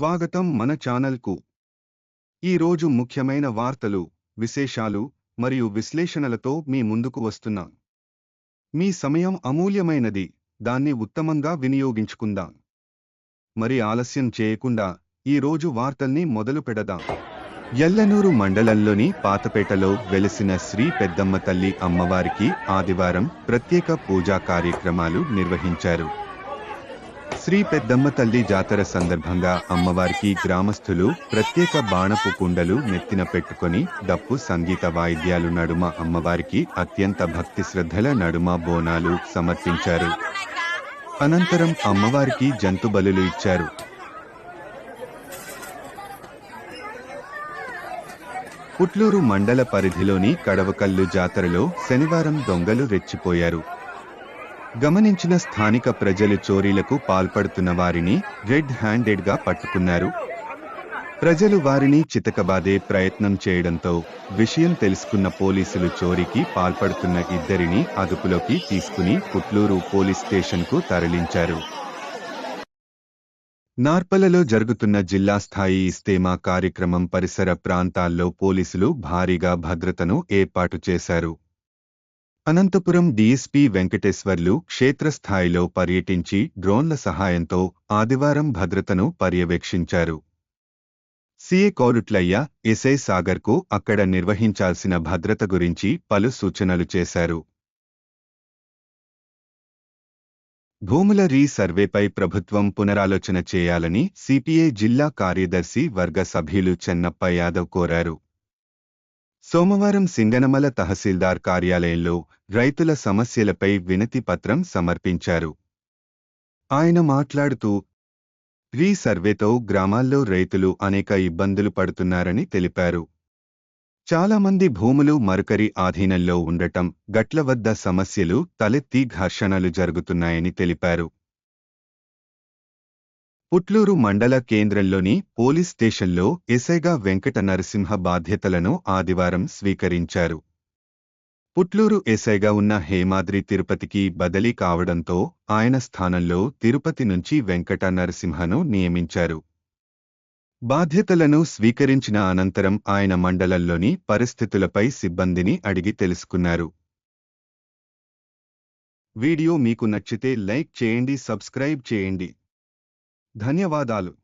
స్వాగతం మన ఛానల్కు. ఈరోజు ముఖ్యమైన వార్తలు విశేషాలు మరియు విశ్లేషణలతో మీ ముందుకు వస్తున్నాం. మీ సమయం అమూల్యమైనది దాన్ని ఉత్తమంగా వినియోగించుకుందాం. మరి ఆలస్యం చేయకుండా ఈ రోజు వార్తల్ని మొదలు పెడదాం. ఎల్లనూరు మండలంలోని పాతపేటలో వెలిసిన శ్రీ పెద్దమ్మ తల్లి అమ్మవారికి ఆదివారం ప్రత్యేక పూజా కార్యక్రమాలు నిర్వహించారు. శ్రీ పెద్దమ్మ తల్లి జాతర సందర్భంగా అమ్మవారికి గ్రామస్తులు ప్రత్యేక బాణపు కుండలు నెత్తిన పెట్టుకొని డప్పు సంగీత వాయిద్యాలు నడుమ అమ్మవారికి అత్యంత భక్తి శ్రద్ధల నడుమ బోనాలు సమర్పించారు. అనంతరం అమ్మవారికి జంతు బలులు ఇచ్చారు. పుట్లూరు మండల పరిధిలోని కడవకల్లు జాతరలో శనివారం దొంగలు రెచ్చిపోయారు. గమనించిన స్థానిక ప్రజలు చోరీలకు పాల్పడుతున్న వారిని రెడ్ హ్యాండెడ్గా పట్టుకున్నారు. ప్రజలు వారిని చితకబాదే ప్రయత్నం చేయడంతో విషయం తెలుసుకున్న పోలీసులు చోరీకి పాల్పడుతున్న ఇద్దరిని అదుపులోకి తీసుకుని పుట్లూరు పోలీస్ స్టేషన్కు తరలించారు. నార్పలలో జరుగుతున్న జిల్లా స్థాయి ఇస్తేమా కార్యక్రమం పరిసర ప్రాంతాల్లో పోలీసులు భారీగా భద్రతను ఏర్పాటు చేశారు. అనంతపురం డీఎస్పీ వెంకటేశ్వర్లు క్షేత్రస్థాయిలో పర్యటించి డ్రోన్ల సహాయంతో ఆదివారం భద్రతను పర్యవేక్షించారు. సీఏ కోరుట్లయ్య ఎస్ఐ సాగర్కు అక్కడ నిర్వహించాల్సిన భద్రత గురించి పలు సూచనలు చేశారు. భూముల రీ సర్వేపై ప్రభుత్వం పునరాలోచన చేయాలని సిపిఐ జిల్లా కార్యదర్శి వర్గ సభ్యులు చెన్నప్ప యాదవ్ కోరారు. సోమవారం సింగనమల తహసీల్దార్ కార్యాలయంలో రైతుల సమస్యలపై వినతి పత్రం సమర్పించారు. ఆయన మాట్లాడుతూ రీ సర్వేతో గ్రామాల్లో రైతులు అనేక ఇబ్బందులు పడుతున్నారని తెలిపారు. చాలా మంది భూములు మరొకరి ఆధీనంలో ఉండటం గట్ల వద్ద సమస్యలు తలెత్తి ఘర్షణలు జరుగుతున్నాయని తెలిపారు. పుట్లూరు మండల కేంద్రంలోని పోలీస్ స్టేషన్లో ఎస్ఐగా వెంకట నరసింహ బాధ్యతలను ఆదివారం స్వీకరించారు. పుట్లూరు ఎస్ఐగా ఉన్న హేమాద్రి తిరుపతికి బదిలీ కావడంతో ఆయన స్థానంలో తిరుపతి నుంచి వెంకట నరసింహను నియమించారు. బాధ్యతలను స్వీకరించిన అనంతరం ఆయన మండలంలోని పరిస్థితులపై సిబ్బందిని అడిగి తెలుసుకున్నారు. వీడియో మీకు నచ్చితే లైక్ చేయండి సబ్స్క్రైబ్ చేయండి. ధన్యవాదాలు.